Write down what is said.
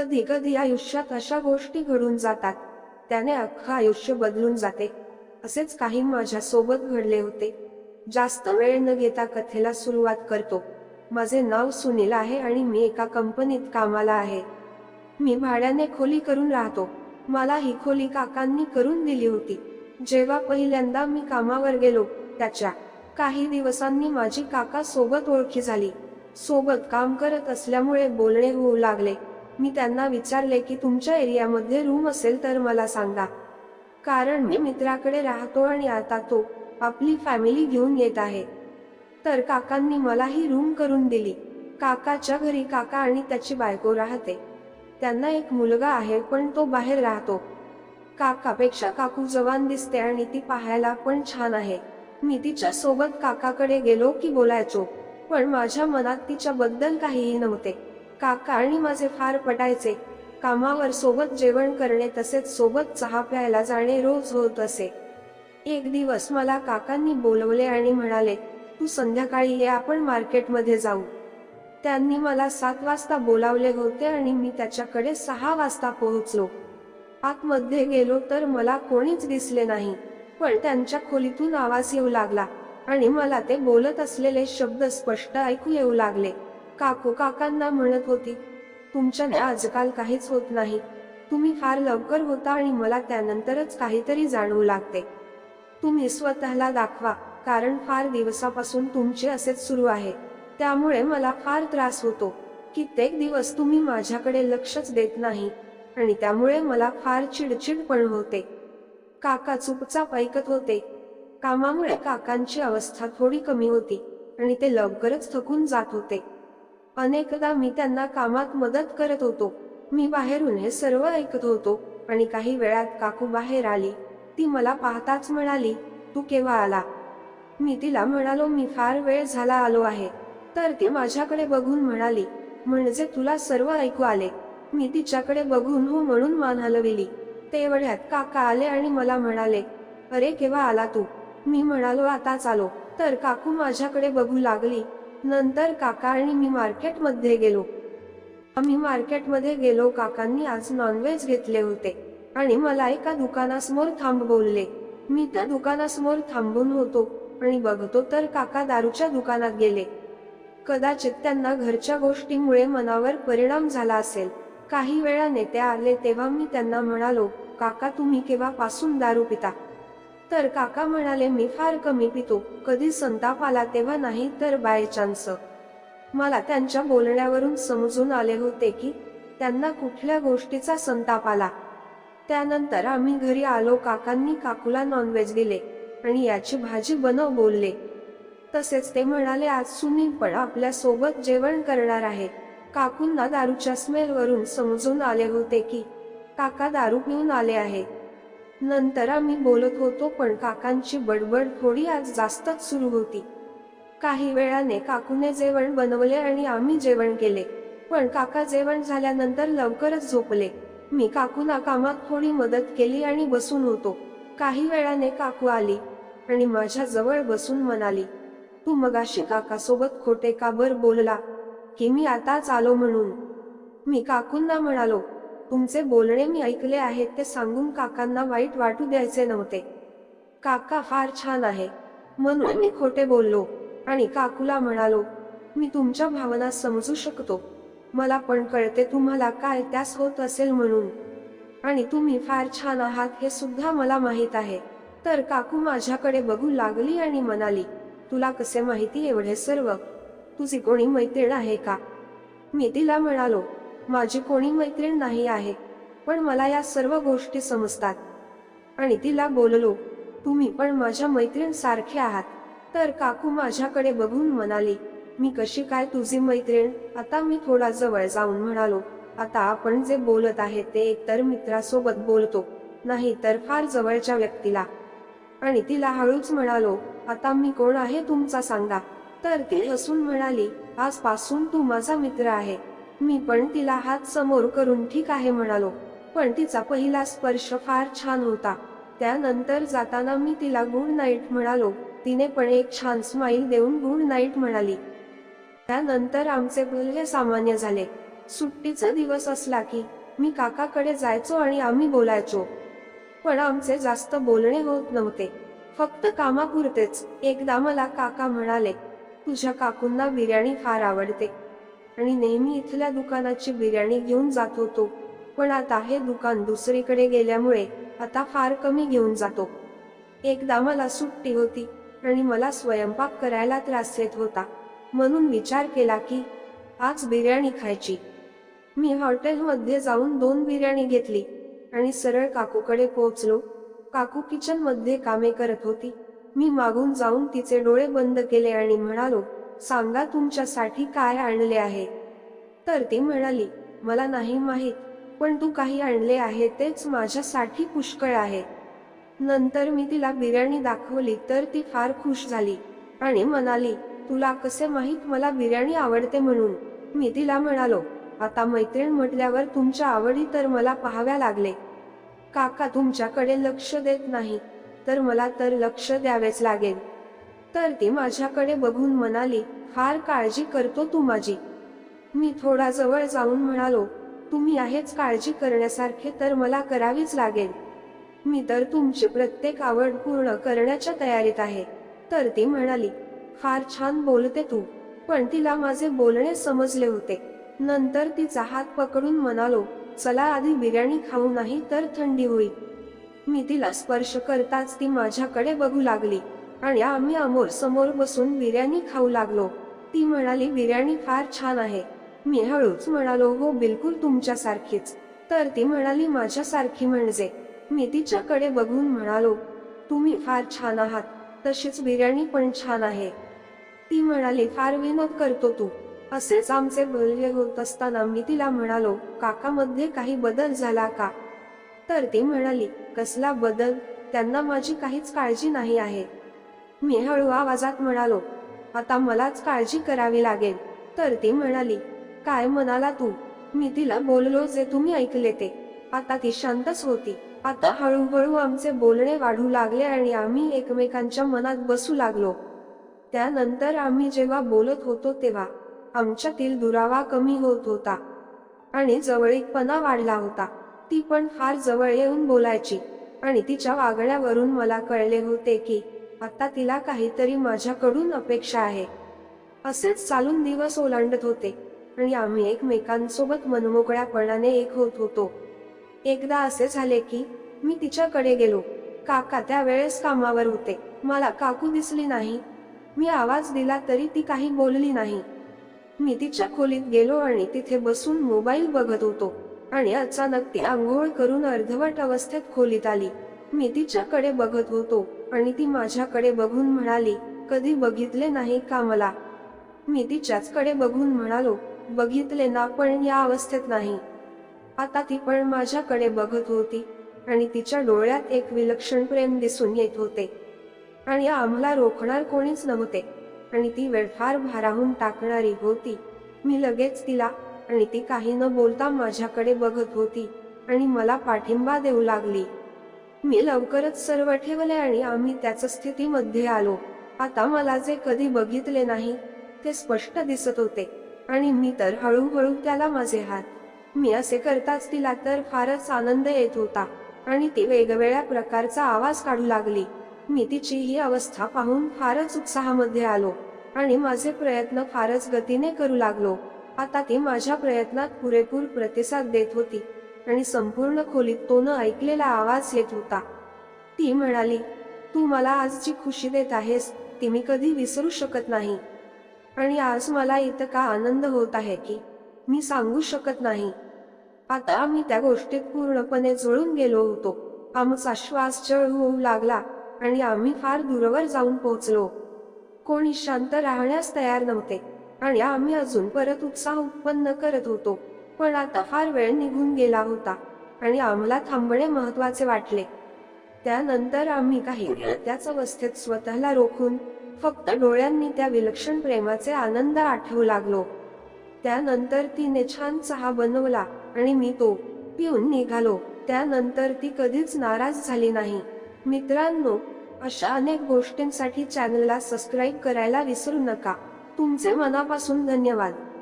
कधी कधी आयुष्यात अशा गोष्टी घडून जातात. त्याने अख्खं आयुष्य बदलून जाते. असेच काही माझ्या सोबत घडले होते. जास्त वेळ न घेता कथेला सुरुवात करतो. माझे नाव सुनील आहे आणि मी एका कंपनीत कामाला आहे. मी भाड्याने खोली करून राहतो. मला ही खोली काकांनी करून दिली होती. जेव्हा पहिल्यांदा मी कामावर गेलो त्याच्या काही दिवसांनी माझी काका सोबत ओळखी झाली. सोबत काम करत असल्यामुळे बोलणे होऊ लागले. मी त्यांना विचारले की तुमच्या एरियामध्ये रूम असेल तर मला सांगा. कारण मी मित्राकडे राहतो आणि आता तो आपली फॅमिली घेऊन येत आहे. तर काकांनी मला ही रूम करून दिली. काकाच्या घरी काका आणि त्याची बायको राहते. त्यांना एक मुलगा आहे पण तो बाहेर राहतो. काकापेक्षा काकू जवान दिसते आणि ती पाहायला पण छान आहे. मी तिच्या सोबत काकाकडे गेलो की बोलायचो पण माझ्या मनात तिच्याबद्दल काहीही नव्हते. काका आणि माझे फार पटायचे. कामावर सोबत जेवण करणे तसेच सोबत चहा प्यायला जाणे रोज होत असे. एक दिवस मला काकांनी बोलवले आणि म्हणाले तू संध्याकाळी ये आपण मार्केटमध्ये जाऊ. त्यांनी मला सात वाजता बोलावले होते आणि मी त्याच्याकडे सहा वाजता पोहोचलो. आतमध्ये गेलो तर मला कोणीच दिसले नाही पण त्यांच्या खोलीतून आवाज येऊ लागला आणि मला ते बोलत असलेले शब्द स्पष्ट ऐकू येऊ लागले. काको काकांना म्हणत होती तुमच्याने आजकाल काहीच होत नाही. तुम्ही फार लवकर होता आणि मला त्यानंतरच काहीतरी जाणवू लागते. तुम्ही स्वतःला दाखवा कारण फार दिवसापासून तुमचे असेच सुरू आहे. त्यामुळे मला फार त्रास होतो. कित्येक दिवस तुम्ही माझ्याकडे लक्षच देत नाही आणि त्यामुळे मला फार चिडचिड पण होते. काका चुपचाप ऐकत होते. कामामुळे काकांची अवस्था थोडी कमी होती आणि ते लवकरच थकून जात होते. अनेकदा मी त्यांना कामात मदत करत होतो. मी बाहेरून हे सर्व ऐकत होतो आणि काही वेळात काकू बाहेर आली. ती मला पाहताच म्हणाली तू केव्हा आला? मी तिला म्हणालो मी फार वेळ झाला आलो आहे. तर ती माझ्याकडे बघून म्हणाली म्हणजे तुला सर्व ऐकू आले. मी तिच्याकडे बघून हो म्हणून मान हलविली. तेवढ्यात काका आले आणि मला म्हणाले अरे केव्हा आला तू? मी म्हणालो आताच आलो. तर काकू माझ्याकडे बघू लागली. नंतर काका आणि मी मार्केटमध्ये गेलो. आम्ही मार्केटमध्ये गेलो काकांनी आज नॉनव्हेज घेतले होते आणि मला एका दुकानासमोर थांब बोलले. मी त्या दुकानासमोर थांबून होतो आणि बघतो तर काका दारूच्या दुकानात गेले. कदाचित त्यांना घरच्या गोष्टीमुळे मनावर परिणाम झाला असेल. काही वेळाने ते आले तेव्हा मी त्यांना म्हणालो काका तुम्ही केव्हापासून दारू पिता? तर काका म्हणाले मी फार कमी पितो. कधी संताप आला तेव्हा नाही तर बाय चान्स मला त्यांच्या बोलण्यावरून समजून आले होते की त्यांना कुठल्या गोष्टीचा संताप आला. त्यानंतर आम्ही घरी आलो काकांनी काकूला नॉनव्हेज दिले आणि याची भाजी बनव बोलले. तसेच ते म्हणाले आज सुनील पण आपल्यासोबत जेवण करणार आहे. काकूंना दारूच्या स्मेलवरून समजून आले होते की काका दारू पिऊन आले आहेत. नंतर आम्ही बोलत होतो पण काकांची बडबड थोडी आज जास्तच सुरू होती. काही वेळाने काकूने जेवण बनवले आणि आम्ही जेवण केले. पण काका जेवण झाल्यानंतर लवकरच झोपले. मी काकूना कामात थोडी मदत केली आणि बसून होतो. काही वेळाने काकू आली आणि माझ्या जवळ बसून म्हणाली तू मगाशी काकासोबत खोटे का बर बोलला? की मी आताच आलो म्हणून? मी काकूंना म्हणालो तुमचे बोलणे मी ऐकले आहेत ते सांगून काकांना वाईट वाटू द्यायचे नव्हते. काका फार छान आहे. म्हणून मी खोटे बोललो आणि काकूला म्हणालो मी तुमच्या भावना समजू शकतो. मला पण कळते तुम्हाला काय त्यास होत असेल म्हणून. आणि तुम्ही फार छान आहात हे सुद्धा मला माहीत आहे. तर काकू माझ्याकडे बघू लागली आणि म्हणाली तुला कसे माहिती एवढे सर्व? तुझी कोणी मैत्रीण आहे का? मी तिला म्हणालो माझी कोणी मैत्रीण नाही आहे पण मला या सर्व गोष्टी समजतात. आणि तिला बोललो तुम्ही पण माझ्या मैत्रीण सारखे आहात. तर काकू माझ्याकडे बघून म्हणाली मी कशी काय तुझी मैत्रीण? आता मी थोडा जवळ जाऊन म्हणालो आता आपण जे बोलत आहे ते एकतर मित्रासोबत बोलतो नाही तर फार जवळच्या व्यक्तीला. आणि तिला हळूच म्हणालो आता मी कोण आहे तुमचा सांगा. तर ती हसून म्हणाली आजपासून तू माझा मित्र आहे मी पण तिला हात समोर करून ठीक आहे म्हणालो. पण तिचा पहिला स्पर्श फार छान होता. त्यानंतर जाताना मी तिला गुड नाईट म्हणालो. तिने पण एक छान स्माईल देऊन गुड नाईट म्हणाली. त्यानंतर आमचे बोलणे सामान्य झाले. सुट्टीचा दिवस असला की मी काकाकडे जायचो आणि आम्ही बोलायचो. पण आमचे जास्त बोलणे होत नव्हते. फक्त कामापुरतेच. एकदा मला काका म्हणाले तुझ्या काकूंना बिर्याणी फार आवडते. आणि नेहमी इथल्या दुकानाची बिर्याणी घेऊन जात होतो. पण आता हे दुकान दुसरीकडे गेल्यामुळे आता फार कमी घेऊन जातो. एकदा मला सुट्टी होती आणि मला स्वयंपाक करायला त्रास येत होता. म्हणून विचार केला की आज बिर्याणी खायची. मी हॉटेलमध्ये जाऊन दोन बिर्याणी घेतली आणि सरळ काकूकडे पोहोचलो. काकू किचनमध्ये कामे करत होती. मी मागून जाऊन तिचे डोळे बंद केले आणि म्हणालो सांगा तुमच्यासाठी काय आणले आहे? तर ती म्हणाली मला नाही माहीत पण तू काही आणले आहे तेच माझ्यासाठी पुष्कळ आहे. नंतर मी तिला बिर्याणी दाखवली तर ती फार खुश झाली आणि म्हणाली तुला कसे माहीत मला बिर्याणी आवडते म्हणून मी तिला म्हणालो आता मैत्रीण म्हटल्यावर तुमच्या आवडी तर मला पाहाव्या लागले. काका तुमच्याकडे लक्ष देत नाही तर मला तर लक्ष द्यावेच लागेल. तर ती माझ्याकडे बघून म्हणाली फार काळजी करतो तू माझी. मी थोडा जवळ जाऊन म्हणालो तुम्ही आहेच काळजी करण्यासारखे तर मला करावीच लागेल. मी तर तुमची प्रत्येक आवड पूर्ण करण्याच्या तयारीत आहे. तर ती म्हणाली फार छान बोलते तू. पण तिला माझे बोलणे समजले होते. नंतर तिचा हात पकडून म्हणालो चला आधी बिर्याणी खाऊ नाही तर थंडी होईल. मी तिला स्पर्श करताच ती माझ्याकडे बघू लागली. आणि आम्ही अमोर समोर बसून बिर्याणी खाऊ लागलो. ती म्हणाली बिर्याणी फार छान आहे. मी हळूच म्हणालो हो बिलकुल तुमच्यासारखीच. तर ती म्हणाली माझ्यासारखी म्हणजे? मी तिच्याकडे बघून म्हणालो तुम्ही फार छान आहात. तशीच बिर्याणी पण छान आहे. ती म्हणाली फार विनोद करतो तू. असेच आमचे बोलणे होत असताना मी तिला म्हणालो काकामध्ये काही बदल झाला का? तर ती म्हणाली कसला बदल? त्यांना माझी काहीच काळजी नाही आहे. मी हळू आवाजात म्हणालो आता मलाच काळजी करावी लागेल. तर ती म्हणाली काय म्हणाला तू? मी तिला बोललो जे तुम्ही ऐकले ते. आता ती शांतच होती. आता हळूहळू आमचे बोलणे वाढू लागले आणि आम्ही एकमेकांच्या मनात बसू लागलो. त्यानंतर आम्ही जेव्हा बोलत होतो तेव्हा आमच्यातील दुरावा कमी होत होता आणि जवळीकपणा वाढला होता. ती पण फार जवळ येऊन बोलायची आणि तिच्या वागण्यावरून मला कळले होते की आता तिला काहीतरी माझ्याकडून अपेक्षा आहे. असेच चालून दिवस ओलांडत होते आणि आम्ही एकमेकांसोबत मनमोकळ्यापणाने एक होत होतो. एकदा असे झाले की मी तिच्याकडे गेलो. काका त्यावेळेस कामावर होते. मला काकू दिसली नाही. मी आवाज दिला तरी ती काही बोलली नाही. मी तिच्या खोलीत गेलो आणि तिथे बसून मोबाईल बघत होतो आणि अचानक ती आंघोळ करून अर्धवट अवस्थेत खोलीत आली. मी तिच्याकडे बघत होतो आणि ती माझ्याकडे बघून म्हणाली कधी बघितले नाही का मला? मी तिच्याचकडे बघून म्हणालो बघितले ना पण या अवस्थेत नाही. आता ती पण माझ्याकडे बघत होती आणि तिच्या डोळ्यात एक विलक्षण प्रेम दिसून येत होते. आणि आम्हाला रोखणार कोणीच नव्हते आणि ती वेळ फार भाराहून टाकणारी होती. मी लगेच तिला आणि ती काही न बोलता माझ्याकडे बघत होती आणि मला पाठिंबा देऊ लागली. मी लवकरच सर्व ठेवले आणि आम्ही त्याच स्थितीमध्ये आलो. आता मला जे कधी बघितले नाही ते स्पष्ट दिसत होते. आणि मी तर हळूहळू त्याला माझे हात मी असे करताच तिला तर फारच आनंद येत होता. आणि ती वेगवेगळ्या प्रकारचा आवाज काढू लागली. मी तिची ही अवस्था पाहून फारच उत्साहामध्ये आलो. आणि माझे प्रयत्न फारच गतीने करू लागलो. आता ती माझ्या प्रयत्नात पुरेपूर प्रतिसाद देत होती. आणि संपूर्ण खोलीत तो न ऐकलेला आवाज येत होता. ती म्हणाली तू मला आज जी खुशी देत आहेस ती मी कधी विसरू शकत नाही. आणि आज मला इतका आनंद होत आहे की मी सांगू शकत नाही. आता आम्ही त्या गोष्टीत पूर्णपणे जुळून गेलो होतो. आमचा श्वास जळ होऊ लागला आणि आम्ही फार दूरवर जाऊन पोहोचलो. कोणी शांत राहण्यास तयार नव्हते आणि आम्ही अजून परत उत्साह उत्पन्न करत होतो. पण आता फार वेळ निघून गेला होता आणि आम्हाला थांबणे महत्त्वाचे वाटले. त्यानंतर आम्ही काही त्याच अवस्थेत स्वतःला रोखून फक्त डोळ्यांनी त्या विलक्षण प्रेमाचे आनंद आठवू लागलो. त्यानंतर तिने छान चहा बनवला आणि मी तो पिऊन निघालो. त्यानंतर ती कधीच नाराज झाली नाही. मित्रांनो अशा अनेक गोष्टींसाठी चॅनलला सबस्क्राईब करायला विसरू नका. तुमचे मनापासून धन्यवाद.